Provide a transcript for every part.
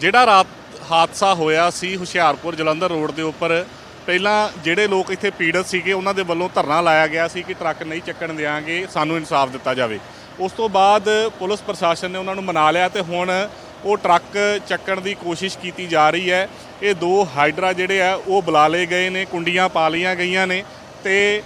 ਜਿਹੜਾ ਰਾਤ ਹਾਦਸਾ ਹੋਇਆ ਸੀ ਹੁਸ਼ਿਆਰਪੁਰ ਜਲੰਧਰ ਰੋਡ ਦੇ ਉੱਪਰ, ਪਹਿਲਾਂ ਜਿਹੜੇ ਲੋਕ ਇੱਥੇ ਪੀੜਤ ਸੀਗੇ, ਉਹਨਾਂ ਦੇ ਵੱਲੋਂ ਧਰਨਾ ਲਾਇਆ ਗਿਆ ਸੀ ਕਿ ਟਰੱਕ ਨਹੀਂ ਚੱਕਣ ਦਿਆਂਗੇ, ਸਾਨੂੰ ਇਨਸਾਫ ਦਿੱਤਾ ਜਾਵੇ। ਉਸ ਤੋਂ ਬਾਅਦ ਪੁਲਿਸ ਪ੍ਰਸ਼ਾਸਨ ਨੇ ਉਹਨਾਂ ਨੂੰ ਮਨਾ ਲਿਆ ਤੇ ਹੁਣ ਉਹ ਟਰੱਕ ਚੱਕਣ ਦੀ ਕੋਸ਼ਿਸ਼ ਕੀਤੀ ਜਾ ਰਹੀ ਹੈ। ਇਹ ਦੋ ਹਾਈਡਰਾ ਜਿਹੜੇ ਆ, ਉਹ ਬੁਲਾ ਲਏ ਗਏ ਨੇ, ਕੁੰਡੀਆਂ ਪਾ ਲਈਆਂ ਗਈਆਂ ਨੇ ਤੇ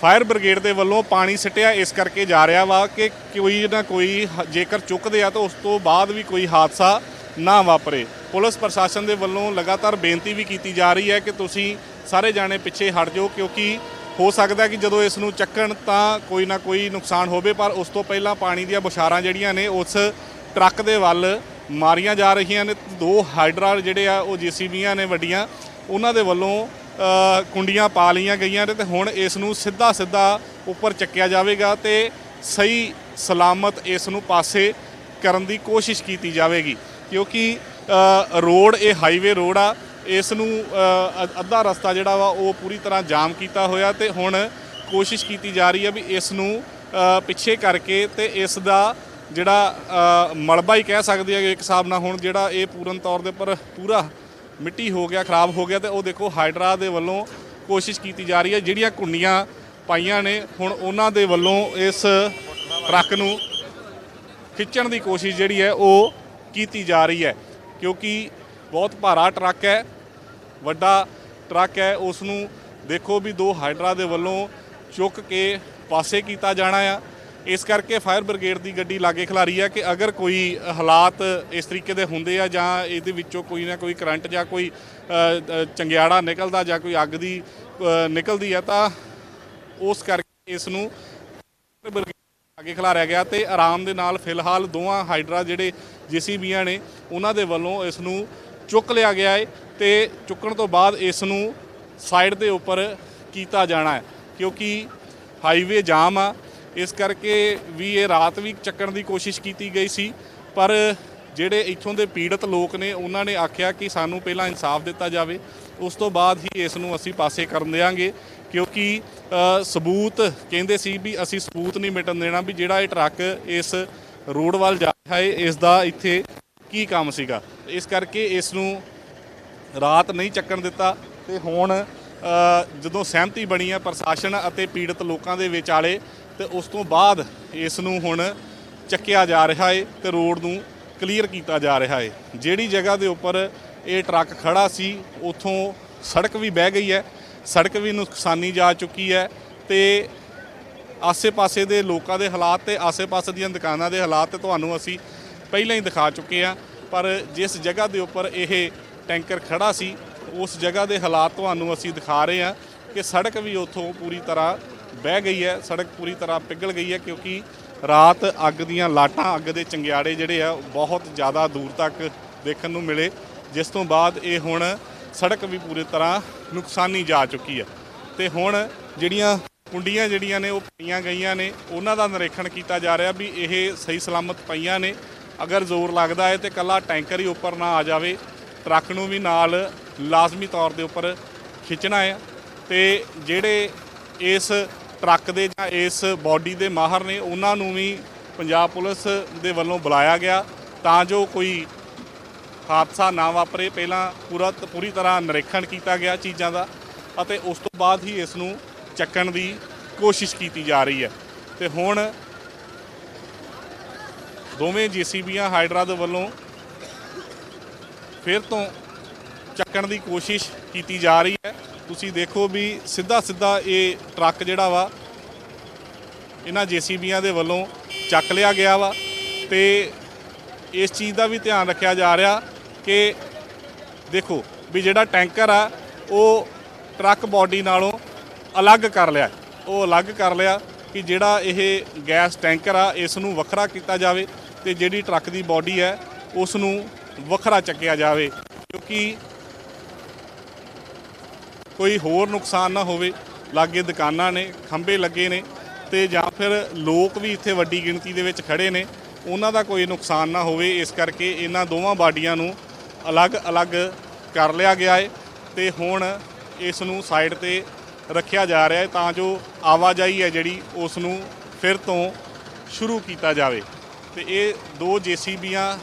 ਫਾਇਰ ਬ੍ਰਿਗੇਡ ਦੇ ਵੱਲੋਂ ਪਾਣੀ ਸਿੱਟਿਆ, ਇਸ ਕਰਕੇ ਜਾ ਰਿਹਾ ਵਾ ਕਿ ਕੋਈ ਨਾ ਕੋਈ ਜੇਕਰ ਚੁੱਕਦੇ ਆ ਤਾਂ ਉਸ ਤੋਂ ਬਾਅਦ ਵੀ ਕੋਈ ਹਾਦਸਾ ਨਾ ਵਾਪਰੇ। ਪੁਲਿਸ ਪ੍ਰਸ਼ਾਸਨ ਦੇ ਵੱਲੋਂ ਲਗਾਤਾਰ ਬੇਨਤੀ ਵੀ ਕੀਤੀ ਜਾ ਰਹੀ ਹੈ ਕਿ ਤੁਸੀਂ ਸਾਰੇ ਜਾਣੇ ਪਿੱਛੇ ਹਟ ਜਾਓ, ਕਿਉਂਕਿ ਹੋ ਸਕਦਾ ਕਿ ਜਦੋਂ ਇਸ ਨੂੰ ਚੱਕਣ ਤਾਂ ਕੋਈ ਨਾ ਕੋਈ ਨੁਕਸਾਨ ਹੋਵੇ, ਪਰ ਉਸ ਤੋਂ ਪਹਿਲਾਂ ਪਾਣੀ ਦੀਆਂ ਬੁਸ਼ਾਰਾਂ ਜਿਹੜੀਆਂ ਨੇ ਉਸ ਟਰੱਕ ਦੇ ਵੱਲ ਮਾਰੀਆਂ ਜਾ ਰਹੀਆਂ ਨੇ। ਦੋ ਹਾਈਡਰਾ ਜਿਹੜੇ ਆ, ਉਹ ਜੀਸੀਬੀਆਂ ਨੇ ਵੱਡੀਆਂ, ਉਹਨਾਂ ਦੇ ਵੱਲੋਂ ਕੁੰਡੀਆਂ ਪਾ ਲਈਆਂ ਗਈਆਂ ਨੇ ਤੇ ਹੁਣ ਇਸ ਨੂੰ ਸਿੱਧਾ ਸਿੱਧਾ ਉੱਪਰ ਚੱਕਿਆ ਜਾਵੇਗਾ ਤੇ ਸਹੀ ਸਲਾਮਤ ਇਸ ਨੂੰ ਪਾਸੇ ਕਰਨ ਦੀ ਕੋਸ਼ਿਸ਼ ਕੀਤੀ ਜਾਵੇਗੀ। ਕਿਉਂਕਿ ਰੋਡ, ਇਹ ਹਾਈਵੇ ਰੋਡ ਆ ਇਸ ਨੂੰ ਅੱਧਾ ਰਸਤਾ ਜਿਹੜਾ ਵਾ, ਉਹ ਪੂਰੀ ਤਰ੍ਹਾਂ ਜਾਮ ਕੀਤਾ ਹੋਇਆ ਤੇ ਹੁਣ ਕੋਸ਼ਿਸ਼ ਕੀਤੀ ਜਾ ਰਹੀ ਹੈ ਵੀ ਇਸ ਨੂੰ ਪਿੱਛੇ ਕਰਕੇ ਤੇ ਇਸ ਦਾ ਜਿਹੜਾ ਮਲਬਾ ਹੀ ਕਹਿ ਸਕਦੇ ਆ ਇੱਕ ਹਿਸਾਬ ਨਾਲ ਹੁਣ ਜਿਹੜਾ ਇਹ ਪੂਰਨ ਤੌਰ ਦੇ ਉੱਪਰ ਪੂਰਾ ਮਿੱਟੀ ਹੋ ਗਿਆ, ਖਰਾਬ ਹੋ ਗਿਆ ਤੇ ਉਹ ਦੇਖੋ ਹਾਈਡਰਾ ਦੇ ਵੱਲੋਂ ਕੋਸ਼ਿਸ਼ ਕੀਤੀ ਜਾ ਰਹੀ ਹੈ ਜਿਹੜੀਆਂ ਕੁੰਡੀਆਂ ਪਾਈਆਂ ਨੇ, ਹੁਣ ਉਹਨਾਂ ਦੇ ਵੱਲੋਂ ਇਸ ਟਰੱਕ ਨੂੰ ਖਿੱਚਣ ਦੀ ਕੋਸ਼ਿਸ਼ ਜਿਹੜੀ ਹੈ, ਉਹ ਕੀਤੀ ਜਾ ਰਹੀ ਹੈ, ਕਿਉਂਕਿ ਬਹੁਤ ਭਾਰਾ ਟਰੱਕ ਹੈ, ਵੱਡਾ ਟਰੱਕ ਹੈ ਉਸ ਨੂੰ ਦੇਖੋ ਵੀ ਦੋ ਹਾਈਡਰਾ ਦੇ ਵੱਲੋਂ ਚੁੱਕ ਕੇ ਪਾਸੇ ਕੀਤਾ ਜਾਣਾ ਆ। ਇਸ ਕਰਕੇ ਫਾਇਰ ਬ੍ਰਿਗੇਡ ਦੀ ਗੱਡੀ ਲਾਗੇ ਖਿਲਾਰੀ ਹੈ ਕਿ ਅਗਰ ਕੋਈ ਹਾਲਾਤ ਇਸ ਤਰੀਕੇ ਦੇ ਹੁੰਦੇ ਆ ਜਾਂ ਇਹਦੇ ਵਿੱਚੋਂ ਕੋਈ ਨਾ ਕੋਈ ਕਰੰਟ ਜਾਂ ਕੋਈ ਚੰਗਿਆੜਾ ਨਿਕਲਦਾ ਜਾਂ ਕੋਈ ਅੱਗ ਦੀ ਨਿਕਲਦੀ ਆ ਤਾਂ ਉਸ ਕਰਕੇ ਇਸ ਨੂੰ ਅੱਗੇ ਖਿਲਾਰਿਆ ਗਿਆ ਤੇ ਆਰਾਮ ਦੇ ਨਾਲ ਫਿਲਹਾਲ ਦੋਵਾਂ ਹਾਈਡਰਾ ਜਿਹੜੇ ਜੀਸੀਬੀਆਂ ਨੇ, ਉਹਨਾਂ ਦੇ ਵੱਲੋਂ ਇਸ ਨੂੰ ਚੁੱਕ ਲਿਆ ਗਿਆ ਹੈ ਤੇ ਚੁੱਕਣ ਤੋਂ ਬਾਅਦ ਇਸ ਨੂੰ ਸਾਈਡ ਦੇ ਉੱਪਰ ਕੀਤਾ ਜਾਣਾ ਹੈ ਕਿਉਂਕਿ ਹਾਈਵੇ ਜਾਮ ਆ। ਇਸ ਕਰਕੇ ਵੀ ਇਹ ਰਾਤ ਵੀ ਚੱਕਣ ਦੀ ਕੋਸ਼ਿਸ਼ ਕੀਤੀ ਗਈ ਸੀ, ਪਰ ਜਿਹੜੇ ਇੱਥੋਂ ਦੇ ਪੀੜਤ ਲੋਕ ਨੇ, ਉਹਨਾਂ ਨੇ ਆਖਿਆ ਕਿ ਸਾਨੂੰ ਪਹਿਲਾਂ ਇਨਸਾਫ ਦਿੱਤਾ ਜਾਵੇ, ਉਸ ਤੋਂ ਬਾਅਦ ਹੀ ਇਸ ਨੂੰ ਅਸੀਂ ਪਾਸੇ ਕਰਨ ਦੇਵਾਂਗੇ ਕਿਉਂਕਿ ਸਬੂਤ ਕਹਿੰਦੇ ਸੀ ਵੀ ਅਸੀਂ ਸਬੂਤ ਨਹੀਂ ਮਿਟਣ ਦੇਣਾ ਵੀ ਜਿਹੜਾ ਇਹ ਟਰੱਕ ਇਸ ਰੋਡ ਵੱਲ ਜਾ ਰਿਹਾ ਹੈ ਇਸ ਦਾ ਇੱਥੇ ਕੀ ਕੰਮ ਸੀਗਾ। ਇਸ ਕਰਕੇ ਇਸ ਨੂੰ ਰਾਤ ਨਹੀਂ ਚੱਕਣ ਦਿੱਤਾ ਤੇ ਹੁਣ ਜਦੋਂ ਸਹਿਮਤੀ ਬਣੀ ਹੈ ਪ੍ਰਸ਼ਾਸਨ ਅਤੇ ਪੀੜਤ ਲੋਕਾਂ ਦੇ ਵਿਚਾਲੇ, ਤੇ ਉਸ ਤੋਂ ਬਾਅਦ ਇਸ ਨੂੰ ਹੁਣ ਚੱਕਿਆ ਜਾ ਰਿਹਾ ਹੈ ਤੇ ਰੋਡ ਨੂੰ ਕਲੀਅਰ ਕੀਤਾ ਜਾ ਰਿਹਾ ਹੈ। ਜਿਹੜੀ ਜਗ੍ਹਾ ਦੇ ਉੱਪਰ ਇਹ ਟਰੱਕ ਖੜਾ ਸੀ, ਉਥੋਂ ਸੜਕ ਵੀ ਬਹਿ ਗਈ ਹੈ। ਸੜਕ ਵੀ ਨੁਕਸਾਨੀ ਜਾ ਚੁੱਕੀ ਹੈ ਤੇ ਆਸੇ-ਪਾਸੇ ਦੇ ਲੋਕਾਂ ਦੇ ਹਾਲਾਤ ਤੇ ਆਸੇ-ਪਾਸੇ ਦੀਆਂ ਦੁਕਾਨਾਂ ਦੇ ਹਾਲਾਤ ਤੇ ਤੁਹਾਨੂੰ ਅਸੀਂ ਪਹਿਲਾਂ ਹੀ ਦਿਖਾ ਚੁੱਕੇ ਆ ਪਰ ਜਿਸ ਜਗ੍ਹਾ ਦੇ ਉੱਪਰ ਇਹ ਟੈਂਕਰ ਖੜਾ ਸੀ, ਉਸ ਜਗ੍ਹਾ ਦੇ ਹਾਲਾਤ ਤੁਹਾਨੂੰ ਅਸੀਂ ਦਿਖਾ ਰਹੇ ਆ ਕਿ ਸੜਕ ਵੀ ਉੱਥੋਂ ਪੂਰੀ ਤਰ੍ਹਾਂ ਬਹਿ ਗਈ ਹੈ, ਸੜਕ ਪੂਰੀ ਤਰ੍ਹਾਂ ਪਿਘਲ ਗਈ ਹੈ ਕਿਉਂਕਿ ਰਾਤ ਅੱਗ ਦੀਆਂ ਲਾਟਾਂ, ਅੱਗ ਦੇ ਚੰਗਿਆੜੇ ਜਿਹੜੇ ਆ ਬਹੁਤ ਜ਼ਿਆਦਾ ਦੂਰ ਤੱਕ ਦੇਖਣ ਨੂੰ ਮਿਲੇ। ਜਿਸ ਤੋਂ ਬਾਅਦ ਇਹ ਹੁਣ ਸੜਕ ਵੀ ਪੂਰੀ ਤਰ੍ਹਾਂ ਨੁਕਸਾਨੀ ਜਾ ਚੁੱਕੀ ਹੈ ਤੇ ਹੁਣ ਜਿਹੜੀਆਂ ਕੁੰਡੀਆਂ ਜਿਹੜੀਆਂ ਨੇ ਉਹ ਪਈਆਂ ਗਈਆਂ ਨੇ, ਉਹਨਾਂ ਦਾ ਨਿਰੀਖਣ ਕੀਤਾ ਜਾ ਰਿਹਾ ਵੀ ਇਹ ਸਹੀ ਸਲਾਮਤ ਪਈਆਂ ਨੇ। ਅਗਰ ਜ਼ੋਰ ਲੱਗਦਾ ਹੈ ਤੇ ਕੱਲਾ ਟੈਂਕਰ ਹੀ ਉੱਪਰ ਨਾ ਆ ਜਾਵੇ, ਟਰੱਕ ਨੂੰ ਵੀ ਨਾਲ ਲਾਜ਼ਮੀ ਤੌਰ ਦੇ ਉੱਪਰ ਖਿੱਚਣਾ ਹੈ। ਤੇ ਜਿਹੜੇ ਇਸ ਟਰੱਕ ਦੇ ਜਾਂ ਇਸ ਬਾਡੀ ਦੇ ਮਾਹਰ ਨੇ, ਉਹਨਾਂ ਨੂੰ ਵੀ ਪੰਜਾਬ ਪੁਲਿਸ ਦੇ ਵੱਲੋਂ ਬੁਲਾਇਆ ਗਿਆ ਤਾਂ ਜੋ ਕੋਈ ਹਾਦਸਾ ਨਾ ਵਾਪਰੇ, ਪਹਿਲਾਂ ਪੂਰਾ ਪੂਰੀ ਤਰ੍ਹਾਂ ਨਿਰੀਖਣ ਕੀਤਾ ਗਿਆ ਚੀਜ਼ਾਂ ਦਾ ਅਤੇ ਉਸ ਤੋਂ ਬਾਅਦ ਹੀ ਇਸ ਨੂੰ ਚੱਕਣ ਦੀ ਕੋਸ਼ਿਸ਼ ਕੀਤੀ ਜਾ ਰਹੀ ਹੈ। ਤੇ ਹੁਣ ਦੋਵੇਂ ਜੀਸੀਬੀਆਂ ਹਾਈਡਰਾ ਦੇ ਵੱਲੋਂ ਫਿਰ ਤੋਂ ਚੱਕਣ ਦੀ ਕੋਸ਼ਿਸ਼ ਕੀਤੀ ਜਾ ਰਹੀ ਹੈ। ਤੁਸੀਂ ਦੇਖੋ ਵੀ ਸਿੱਧਾ ਸਿੱਧਾ ਇਹ ਟਰੱਕ ਜਿਹੜਾ ਵਾ, ਇਹਨਾਂ ਜੀਸੀਬੀਆਂ ਦੇ ਵੱਲੋਂ ਚੱਕ ਲਿਆ ਗਿਆ ਵਾ ਤੇ ਇਸ ਚੀਜ਼ ਦਾ ਵੀ ਧਿਆਨ ਰੱਖਿਆ ਜਾ ਰਿਹਾ ਕਿ ਦੇਖੋ ਵੀ ਜਿਹੜਾ ਟੈਂਕਰ ਆ, ਉਹ ਟਰੱਕ ਬਾਡੀ ਨਾਲੋਂ ਅਲੱਗ ਕਰ ਲਿਆ। ਉਹ ਅਲੱਗ ਕਰ ਲਿਆ ਕਿ ਜਿਹੜਾ ਇਹ ਗੈਸ ਟੈਂਕਰ ਆ, ਇਸ ਨੂੰ ਵੱਖਰਾ ਕੀਤਾ ਜਾਵੇ ਤੇ ਜਿਹੜੀ ਟਰੱਕ ਦੀ ਬਾਡੀ ਹੈ, ਉਸ ਨੂੰ ਵੱਖਰਾ ਚੱਕਿਆ ਜਾਵੇ। ਕਿਉਂਕਿ ਕੋਈ ਹੋਰ ਨੁਕਸਾਨ ਨਾ ਹੋਵੇ, ਲਾਗੇ ਦੁਕਾਨਾਂ ਨੇ, ਖੰਭੇ ਲੱਗੇ ਨੇ ਤੇ ਜਾਂ ਫਿਰ ਲੋਕ ਵੀ ਇੱਥੇ ਵੱਡੀ ਗਿਣਤੀ ਦੇ ਵਿੱਚ ਖੜੇ ਨੇ, ਉਹਨਾਂ ਦਾ ਕੋਈ ਨੁਕਸਾਨ ਨਾ ਹੋਵੇ। ਇਸ ਕਰਕੇ ਇਹਨਾਂ ਦੋਵਾਂ ਬਾਡੀਆਂ ਨੂੰ ਅਲੱਗ-ਅਲੱਗ ਕਰ ਲਿਆ ਗਿਆ ਹੈ ਤੇ ਹੁਣ ਇਸ ਨੂੰ ਸਾਈਡ ਤੇ ਰੱਖਿਆ ਜਾ ਰਿਹਾ ਹੈ ਤਾਂ ਜੋ ਆਵਾਜਾਈ ਹੈ ਜਿਹੜੀ ਉਸ ਨੂੰ ਫਿਰ ਤੋਂ ਸ਼ੁਰੂ ਕੀਤਾ ਜਾਵੇ। ਤੇ ਇਹ ਦੋ ਜੀਸੀਬੀਆਂ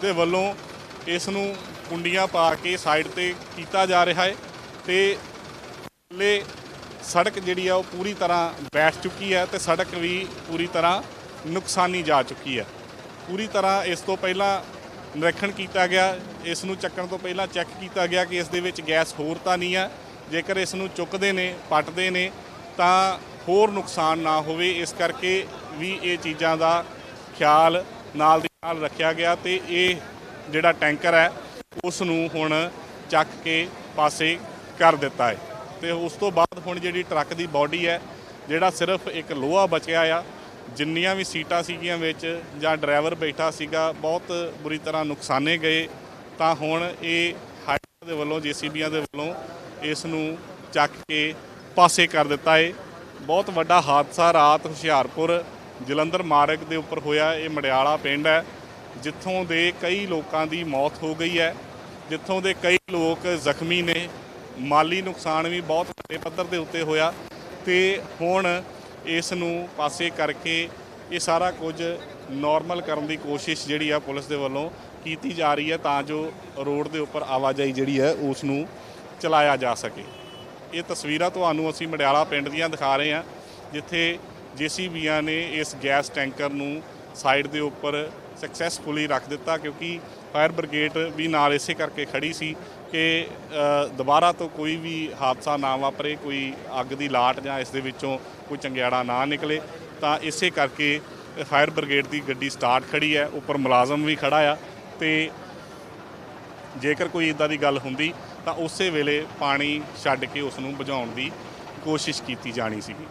ਦੇ ਵੱਲੋਂ ਇਸ ਨੂੰ ਕੁੰਡੀਆਂ ਪਾ ਕੇ ਸਾਈਡ ਤੇ ਕੀਤਾ ਜਾ ਰਿਹਾ ਹੈ ਤੇ ਥੱਲੇ ਸੜਕ ਜਿਹੜੀ ਆ ਉਹ ਪੂਰੀ ਤਰ੍ਹਾਂ ਬੈਠ ਚੁੱਕੀ ਹੈ ਤੇ ਸੜਕ ਵੀ ਪੂਰੀ ਤਰ੍ਹਾਂ ਨੁਕਸਾਨੀ ਜਾ ਚੁੱਕੀ ਹੈ। ਪੂਰੀ ਤਰ੍ਹਾਂ ਇਸ ਤੋਂ ਪਹਿਲਾਂ ਨਿਰੀਖਣ ਕੀਤਾ ਗਿਆ, ਇਸ ਨੂੰ ਚੱਕਣ ਤੋਂ ਪਹਿਲਾਂ ਚੈੱਕ ਕੀਤਾ ਗਿਆ ਕਿ ਇਸ ਦੇ ਵਿੱਚ ਗੈਸ ਹੋਰ ਤਾਂ ਨਹੀਂ ਹੈ ਜੇਕਰ ਇਸ ਨੂੰ ਚੁੱਕਦੇ ਨੇ, ਪੱਟਦੇ ਨੇ, ਤਾਂ ਹੋਰ ਨੁਕਸਾਨ ਨਾ ਹੋਵੇ। ਇਸ ਕਰਕੇ ਵੀ ਇਹ ਚੀਜ਼ਾਂ ਦਾ ਖਿਆਲ ਨਾਲ ਦੀ ਨਾਲ ਰੱਖਿਆ ਗਿਆ ਤੇ ਇਹ ਜਿਹੜਾ ਟੈਂਕਰ ਹੈ, ਉਸ ਨੂੰ ਹੁਣ ਚੱਕ ਕੇ ਪਾਸੇ ਕਰ ਦਿੱਤਾ ਹੈ। ਤੇ ਉਸ ਤੋਂ ਬਾਅਦ ਹੁਣ ਜਿਹੜੀ ਟਰੱਕ ਦੀ ਬਾਡੀ ਹੈ, ਜਿਹੜਾ ਸਿਰਫ ਇੱਕ ਲੋਹਾ ਬਚਿਆ ਆ ਜਿੰਨੀਆਂ ਵੀ ਸੀਟਾਂ ਸੀਗੀਆਂ ਵਿੱਚ ਜਾਂ ਡਰਾਈਵਰ ਬੈਠਾ ਸੀਗਾ, ਬਹੁਤ ਬੁਰੀ ਤਰ੍ਹਾਂ ਨੁਕਸਾਨੇ ਗਏ। ਤਾਂ ਹੁਣ ਇਹ ਹਾਈਡਰ ਦੇ ਵੱਲੋਂ, ਜੀਸੀਬੀਆਂ ਦੇ ਵੱਲੋਂ ਇਸ ਨੂੰ ਚੱਕ ਕੇ ਪਾਸੇ ਕਰ ਦਿੱਤਾ ਹੈ ਬਹੁਤ ਵੱਡਾ ਹਾਦਸਾ ਰਾਤ ਹੁਸ਼ਿਆਰਪੁਰ ਜਲੰਧਰ ਮਾਰਗ ਦੇ ਉੱਪਰ ਹੋਇਆ। ਇਹ ਮੜਿਆਲਾ ਪਿੰਡ ਹੈ, ਜਿੱਥੋਂ ਦੇ ਕਈ ਲੋਕਾਂ ਦੀ ਮੌਤ ਹੋ ਗਈ ਹੈ, ਜਿੱਥੋਂ ਦੇ ਕਈ ਲੋਕ ਜ਼ਖਮੀ ਨੇ। ਮਾਲੀ ਨੁਕਸਾਨ ਵੀ ਬਹੁਤ ਵੱਡੇ ਪੱਧਰ ਦੇ ਉੱਤੇ ਹੋਇਆ ਤੇ ਹੁਣ ਇਸ ਨੂੰ ਪਾਸੇ ਕਰਕੇ ਇਹ ਸਾਰਾ ਕੁਝ ਨਾਰਮਲ ਕਰਨ ਦੀ ਕੋਸ਼ਿਸ਼ ਜਿਹੜੀ ਆ ਪੁਲਿਸ ਦੇ ਵੱਲੋਂ ਕੀਤੀ ਜਾ ਰਹੀ ਹੈ ਤਾਂ ਜੋ ਰੋਡ ਦੇ ਉੱਪਰ ਆਵਾਜਾਈ ਜਿਹੜੀ ਹੈ ਉਸ ਨੂੰ ਚਲਾਇਆ ਜਾ ਸਕੇ। ਇਹ ਤਸਵੀਰਾਂ ਤੁਹਾਨੂੰ ਅਸੀਂ ਮੜਿਆਲਾ ਪਿੰਡ ਦੀਆਂ ਦਿਖਾ ਰਹੇ ਹਾਂ, ਜਿੱਥੇ ਜੀਸੀਬੀਆਂ ਨੇ ਇਸ ਗੈਸ ਟੈਂਕਰ ਨੂੰ ਸਾਈਡ ਦੇ ਉੱਪਰ ਸਕਸੈਸਫੁਲੀ ਰੱਖ ਦਿੱਤਾ ਕਿਉਂਕਿ ਫਾਇਰ ਬ੍ਰਿਗੇਡ ਵੀ ਨਾਲ ਇਸੇ ਕਰਕੇ ਖੜੀ ਸੀ ਕਿ ਦੁਬਾਰਾ ਤੋਂ ਕੋਈ ਵੀ ਹਾਦਸਾ ਨਾ ਵਾਪਰੇ, ਕੋਈ ਅੱਗ ਦੀ ਲਾਟ ਜਾਂ ਇਸ ਦੇ ਵਿੱਚੋਂ ਕੋਈ ਚੰਗਿਆੜਾ ਨਾ ਨਿਕਲੇ, ਤਾਂ ਇਸੇ ਕਰਕੇ ਫਾਇਰ ਬ੍ਰਿਗੇਡ ਦੀ ਗੱਡੀ ਸਟਾਰਟ ਖੜੀ ਹੈ, ਉੱਪਰ ਮੁਲਾਜ਼ਮ ਵੀ ਖੜਾ ਆ ਤੇ ਜੇਕਰ ਕੋਈ ਇਦਾਂ ਦੀ ਗੱਲ ਹੁੰਦੀ ਤਾਂ ਉਸੇ ਵੇਲੇ ਪਾਣੀ ਛੱਡ ਕੇ ਉਸ ਨੂੰ ਬੁਝਾਉਣ ਦੀ ਕੋਸ਼ਿਸ਼ ਕੀਤੀ ਜਾਣੀ ਸੀਗੀ।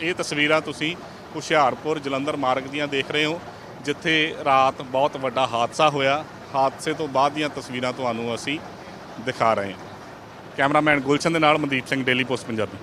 ਇਹ ਤਸਵੀਰਾਂ ਤੁਸੀਂ ਹੁਸ਼ਿਆਰਪੁਰ ਜਲੰਧਰ ਮਾਰਗ ਦੀਆਂ ਦੇਖ ਰਹੇ ਹੋ। ਜਿੱਥੇ ਰਾਤ ਬਹੁਤ ਵੱਡਾ ਹਾਦਸਾ ਹੋਇਆ, ਹਾਦਸੇ ਤੋਂ ਬਾਅਦ ਦੀਆਂ ਤਸਵੀਰਾਂ ਤੁਹਾਨੂੰ ਅਸੀਂ ਦਿਖਾ ਰਹੇ ਹਾਂ। ਕੈਮਰਾਮੈਨ ਗੁਲਸ਼ਨ ਦੇ ਨਾਲ ਮਨਦੀਪ ਸਿੰਘ ਡੇਲੀ ਪੋਸਟ ਪੰਜਾਬੀ।